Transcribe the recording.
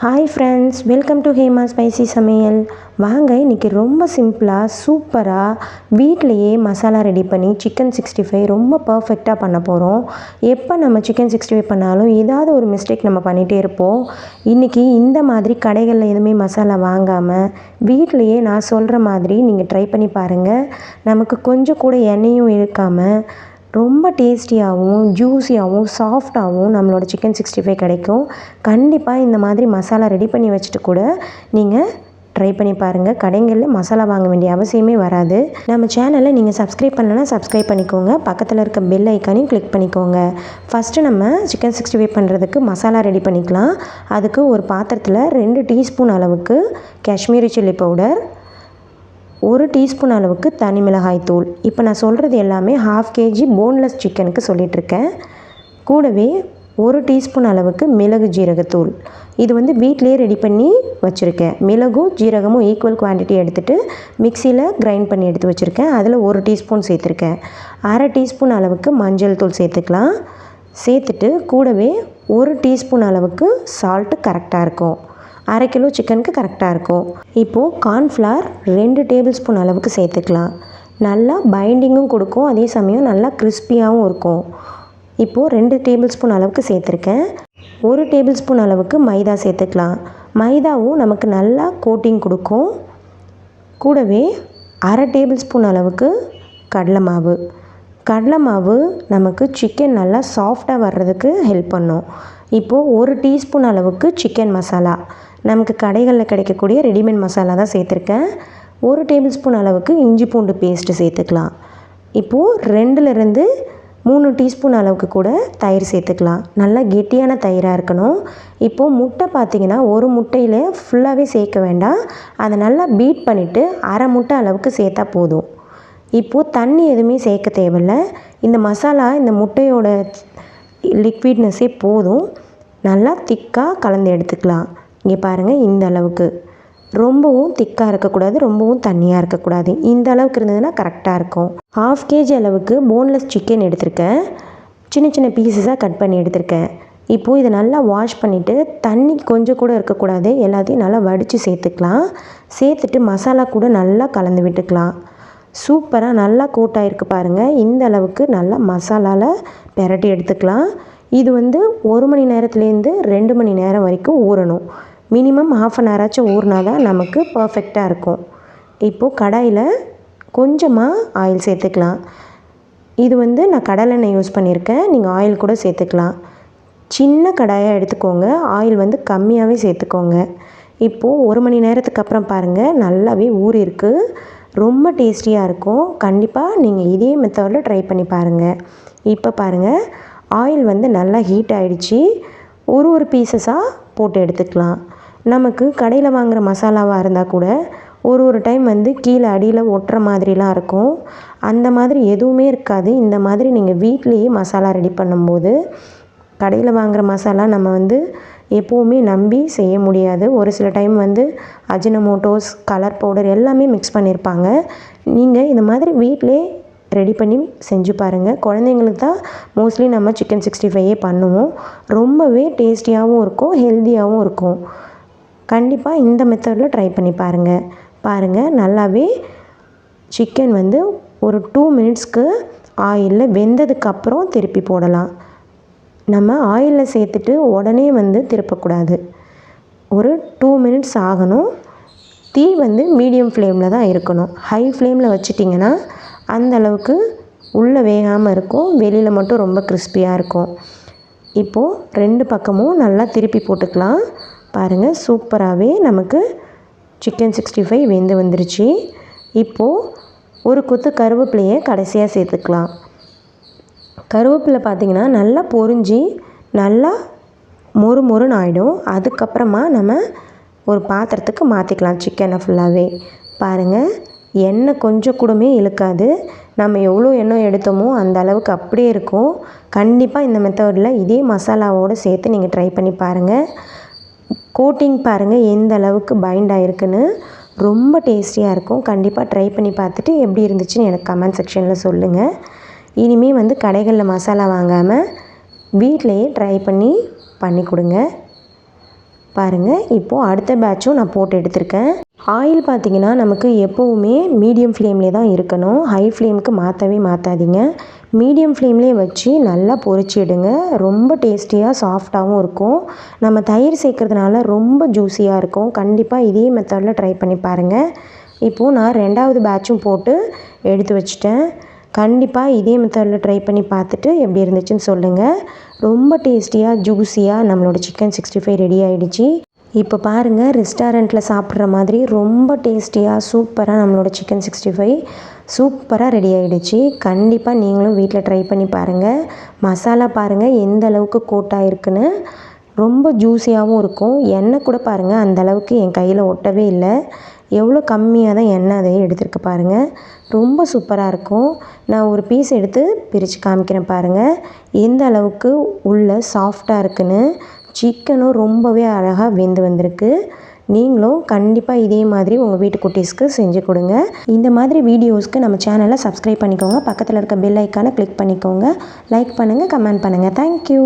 Hi friends welcome to Hema spicy சமையல் வாங்க இன்றைக்கி ரொம்ப சிம்பிளாக சூப்பராக வீட்டிலையே மசாலா ரெடி பண்ணி சிக்கன் சிக்ஸ்டி ஃபைவ் ரொம்ப பர்ஃபெக்டாக பண்ண போகிறோம் எப்போ நம்ம சிக்கன் சிக்ஸ்டி ஃபைவ் பண்ணாலும் ஏதாவது ஒரு மிஸ்டேக் நம்ம பண்ணிகிட்டே இருப்போம். இன்றைக்கி இந்த மாதிரி கடைகளில் எதுவுமே மசாலா வாங்காமல் வீட்டிலையே நான் சொல்கிற மாதிரி நீங்கள் ட்ரை பண்ணி பாருங்கள் நமக்கு கொஞ்சம் கூட எண்ணெயும் இருக்காமல் ரொம்ப டேஸ்டியாகவும் ஜூஸியாகவும் சாஃப்டாகவும் நம்மளோட சிக்கன் சிக்ஸ்டி ஃபைவ் கிடைக்கும். கண்டிப்பாக இந்த மாதிரி மசாலா ரெடி பண்ணி வச்சுட்டு கூட நீங்கள் ட்ரை பண்ணி பாருங்கள் கடைங்களில் மசாலா வாங்க வேண்டிய அவசியமே வராது. நம்ம சேனலை நீங்கள் சப்ஸ்கிரைப் பண்ணலன்னா சப்ஸ்கிரைப் பண்ணிக்கோங்க. பக்கத்தில் இருக்க பெல் ஐக்கானையும் கிளிக் பண்ணிக்கோங்க. ஃபஸ்ட்டு நம்ம சிக்கன் சிக்ஸ்டி ஃபைவ் பண்ணுறதுக்கு மசாலா ரெடி பண்ணிக்கலாம். அதுக்கு ஒரு பாத்திரத்தில் ரெண்டு டீஸ்பூன் அளவுக்கு காஷ்மீரி சில்லி பவுடர் ஒரு டீஸ்பூன் அளவுக்கு தனி மிளகாய் தூள். இப்போ நான் சொல்கிறது எல்லாமே ஹாஃப் கேஜி போன்லெஸ் சிக்கனுக்கு சொல்லிகிட்ருக்கேன் கூடவே ஒரு டீஸ்பூன் அளவுக்கு மிளகு ஜீரகத்தூள் இது வந்து வீட்டிலே ரெடி பண்ணி வச்சுருக்கேன். மிளகும் ஜீரகமும் ஈக்குவல் குவான்டிட்டி எடுத்துகிட்டு மிக்சியில் கிரைண்ட் பண்ணி எடுத்து வச்சுருக்கேன். அதில் ஒரு டீஸ்பூன் சேர்த்துருக்கேன். அரை டீஸ்பூன் அளவுக்கு மஞ்சள் தூள் சேர்த்துக்கலாம். சேர்த்துட்டு கூடவே ஒரு டீஸ்பூன் அளவுக்கு சால்ட்டு கரெக்டாக இருக்கும். அரை கிலோ சிக்கனுக்கு கரெக்டாக இருக்கும். இப்போது கார்ன்ஃப்ளவர் ரெண்டு டேபிள் ஸ்பூன் அளவுக்கு சேர்த்துக்கலாம். நல்லா பைண்டிங்கும் கொடுக்கும். அதே சமயம் நல்லா கிறிஸ்பியாகவும் இருக்கும். இப்போது ரெண்டு டேபிள் ஸ்பூன் அளவுக்கு சேர்த்துருக்கேன். ஒரு டேபிள் ஸ்பூன் அளவுக்கு மைதா சேர்த்துக்கலாம். மைதாவும் நமக்கு நல்லா கோட்டிங் கொடுக்கும். கூடவே அரை டேபிள் ஸ்பூன் அளவுக்கு கடலை மாவு. கடலை மாவு நமக்கு சிக்கன் நல்லா சாஃப்டாக வர்றதுக்கு ஹெல்ப் பண்ணும். இப்போது ஒரு டீஸ்பூன் அளவுக்கு சிக்கன் மசாலா. நமக்கு கடைகளில் கிடைக்கக்கூடிய ரெடிமேட் மசாலா தான் சேர்த்துருக்கேன். ஒரு டேபிள் ஸ்பூன் அளவுக்கு இஞ்சி பூண்டு பேஸ்ட்டு சேர்த்துக்கலாம். இப்போது ரெண்டுலேருந்து மூணு டீஸ்பூன் அளவுக்கு கூட தயிர் சேர்த்துக்கலாம். நல்லா கெட்டியான தயிராக இருக்கணும். இப்போது முட்டை பார்த்திங்கன்னா ஒரு முட்டையில் ஃபுல்லாகவே சேர்க்க வேண்டாம். அதை நல்லா பீட் பண்ணிவிட்டு அரை முட்டை அளவுக்கு சேர்த்தா போதும். இப்போது தண்ணி எதுவுமே சேர்க்க தேவையில்ல. இந்த மசாலா இந்த முட்டையோட லிக்விட்னஸே போதும். நல்லா திக்காக கலந்து எடுத்துக்கலாம். இங்கே பாருங்கள் இந்த அளவுக்கு. ரொம்பவும் திக்காக இருக்கக்கூடாது ரொம்பவும் தண்ணியாக இருக்கக்கூடாது. இந்த அளவுக்கு இருந்ததுன்னா கரெக்டாக இருக்கும். ஹாஃப் கேஜி அளவுக்கு போன்லெஸ் சிக்கன் எடுத்திருக்கேன். சின்ன சின்ன பீசஸாக கட் பண்ணி எடுத்திருக்கேன். இப்போது இதை நல்லா வாஷ் பண்ணிவிட்டு தண்ணி கொஞ்சம் கூட இருக்கக்கூடாது எல்லாத்தையும் நல்லா வடித்து சேர்த்துக்கலாம். சேர்த்துட்டு மசாலா கூட நல்லா கலந்து விட்டுக்கலாம். சூப்பராக நல்லா கூட்டாயிருக்கு பாருங்கள் இந்த அளவுக்கு நல்லா மசாலாவில் பெரட்டி எடுத்துக்கலாம். இது வந்து ஒரு மணி நேரத்துலேருந்து ரெண்டு மணி நேரம் வரைக்கும் ஊறணும். மினிமம் ஹாஃப் அன் ஹவராச்சும் ஊறினா தான் நமக்கு பர்ஃபெக்டாக இருக்கும். இப்போது கடாயில் கொஞ்சமாக ஆயில் சேர்த்துக்கலாம். இது வந்து நான் கடலெண்ணெய் யூஸ் பண்ணியிருக்கேன். நீங்கள் ஆயில் கூட சேர்த்துக்கலாம். சின்ன கடாயாக எடுத்துக்கோங்க. ஆயில் வந்து கம்மியாகவே சேர்த்துக்கோங்க. இப்போது ஒரு மணி நேரத்துக்கு அப்புறம் பாருங்கள் நல்லாவே ஊறிருக்கு ரொம்ப டேஸ்டியாக இருக்கும். கண்டிப்பாக நீங்கள் இதே மெத்தடில் ட்ரை பண்ணி பாருங்கள் இப்போ பாருங்கள் ஆயில் வந்து நல்லா ஹீட் ஆகிடுச்சி ஒரு ஒரு பீசஸாக போட்டு எடுத்துக்கலாம். நமக்கு கடையில் வாங்குகிற மசாலாவாக இருந்தால் கூட ஒரு ஒரு டைம் வந்து கீழே அடியில் ஒட்டுற மாதிரிலாம் இருக்கும். அந்த மாதிரி எதுவுமே இருக்காது. இந்த மாதிரி நீங்கள் வீட்லேயே மசாலா ரெடி பண்ணும்போது கடையில் வாங்குகிற மசாலா நம்ம வந்து எப்போவுமே நம்பி செய்ய முடியாது. ஒரு சில டைம் வந்து அஜினமோட்டோஸ் கலர் பவுடர் எல்லாமே மிக்ஸ் பண்ணியிருப்பாங்க நீங்கள் இந்த மாதிரி வீட்டிலே ரெடி பண்ணி செஞ்சு பாருங்கள் குழந்தைங்களுக்கு தான் மோஸ்ட்லி நம்ம சிக்கன் சிக்ஸ்டி ஃபைவே பண்ணுவோம். ரொம்பவே டேஸ்டியாகவும் இருக்கும் ஹெல்த்தியாகவும் இருக்கும். கண்டிப்பாக இந்த மெத்தடில் ட்ரை பண்ணி பாருங்கள் பாருங்கள் நல்லாவே சிக்கன் வந்து ஒரு டூ மினிட்ஸ்க்கு ஆயிலில் வெந்ததுக்கப்புறம் திருப்பி போடலாம். நம்ம ஆயிலில் சேர்த்துட்டு உடனே வந்து திருப்பக்கூடாது. ஒரு டூ மினிட்ஸ் ஆகணும். தீ வந்து மீடியம் ஃப்ளேமில் தான் இருக்கணும். ஹை ஃப்ளேமில் வச்சிட்டிங்கன்னா அந்த அளவுக்கு உள்ளே வேகாமல் இருக்கும். வெளியில் மட்டும் ரொம்ப கிறிஸ்பியாக இருக்கும். இப்போது ரெண்டு பக்கமும் நல்லா திருப்பி போட்டுக்கலாம். பாருங்கள் சூப்பராகவே நமக்கு சிக்கன் சிக்ஸ்டி ஃபைவ் வெந்து வந்துருச்சு. இப்போது ஒரு கொத்து கருவேப்பிலையை கடைசியாக சேர்த்துக்கலாம். கருவேப்பிலை பார்த்திங்கன்னா நல்லா பொறிஞ்சி நல்லா மொறு மொறுன்னு ஆகிடும் அதுக்கப்புறமா நம்ம ஒரு பாத்திரத்துக்கு மாற்றிக்கலாம் சிக்கனை ஃபுல்லாகவே பாருங்கள் எண்ணெய் கொஞ்சம் கூடமே இழுக்காது. நம்ம எவ்வளோ எண்ணெய் எடுத்தோமோ அந்த அளவுக்கு அப்படியே இருக்கும். கண்டிப்பாக இந்த மெத்தடில் இதே மசாலாவோடு சேர்த்து நீங்கள் ட்ரை பண்ணி பாருங்கள் கோட்டிங் பாருங்கள் எந்த அளவுக்கு பைண்ட் ஆகிருக்குன்னு ரொம்ப டேஸ்டியாக இருக்கும். கண்டிப்பாக ட்ரை பண்ணி பார்த்துட்டு எப்படி இருந்துச்சுன்னு எனக்கு கமெண்ட் செக்ஷனில் சொல்லுங்கள் இனிமேல் வந்து கடைகளில் மசாலா வாங்காமல் வீட்டிலையே ட்ரை பண்ணி பண்ணி கொடுங்க. பாருங்கள் இப்போது அடுத்த பேட்சும் நான் போட்டு எடுத்திருக்கேன். ஆயில் பார்த்தீங்கன்னா நமக்கு எப்போவுமே மீடியம் ஃப்ளேம்லேயே தான் இருக்கணும். ஹை ஃப்ளேமுக்கு மாற்றவே மாற்றாதீங்க மீடியம் ஃப்ளேம்லேயே வச்சு நல்லா பொரிச்சு எடுங்க. ரொம்ப டேஸ்டியாக சாஃப்டாகவும் இருக்கும். நம்ம தயிர் சேர்க்கறதுனால ரொம்ப ஜூஸியாக இருக்கும். கண்டிப்பாக இதே மெத்தடில் ட்ரை பண்ணி பாருங்கள் இப்போது நான் ரெண்டாவது பேட்சும் போட்டு எடுத்து வச்சிட்டேன். கண்டிப்பாக இதே மெத்தடில் ட்ரை பண்ணி பார்த்துட்டு எப்படி இருந்துச்சுன்னு சொல்லுங்கள் ரொம்ப டேஸ்டியாக ஜூஸியாக நம்மளோட சிக்கன் சிக்ஸ்டி ஃபைவ் ரெடி ஆகிடுச்சி இப்போ பாருங்கள் ரெஸ்டாரண்ட்டில் சாப்பிட்ற மாதிரி ரொம்ப டேஸ்டியாக சூப்பராக நம்மளோட சிக்கன் சிக்ஸ்டி ஃபைவ் சூப்பராக ரெடி ஆகிடுச்சு கண்டிப்பாக நீங்களும் வீட்டில் ட்ரை பண்ணி பாருங்கள் மசாலா பாருங்கள் எந்த அளவுக்கு கோட்டாக இருக்குன்னு. ரொம்ப ஜூஸியாகவும் இருக்கும். எண்ணெய் கூட பாருங்கள் அந்த அளவுக்கு என் கையில் ஒட்டவே இல்லை. எவ்வளோ கம்மியாக தான் எண்ணெய் அதை எடுத்துருக்கு பாருங்கள் ரொம்ப சூப்பராக இருக்கும். நான் ஒரு பீஸ் எடுத்து பிரித்து காமிக்கிறேன் பாருங்கள் எந்த அளவுக்கு உள்ள சாஃப்டாக இருக்குன்னு. சிக்கனும் ரொம்பவே அழகாக வெந்து வந்திருக்கு. நீங்களும் கண்டிப்பாக இதே மாதிரி உங்கள் வீட்டு குட்டீஸ்க்கு செஞ்சு கொடுங்க. இந்த மாதிரி வீடியோஸ்க்கு நம்ம சேனலை சப்ஸ்கிரைப் பண்ணிக்கோங்க. பக்கத்தில் இருக்க பெல் ஐக்கானை கிளிக் பண்ணிக்கோங்க. லைக் பண்ணுங்கள் கமெண்ட் பண்ணுங்கள் தேங்க்யூ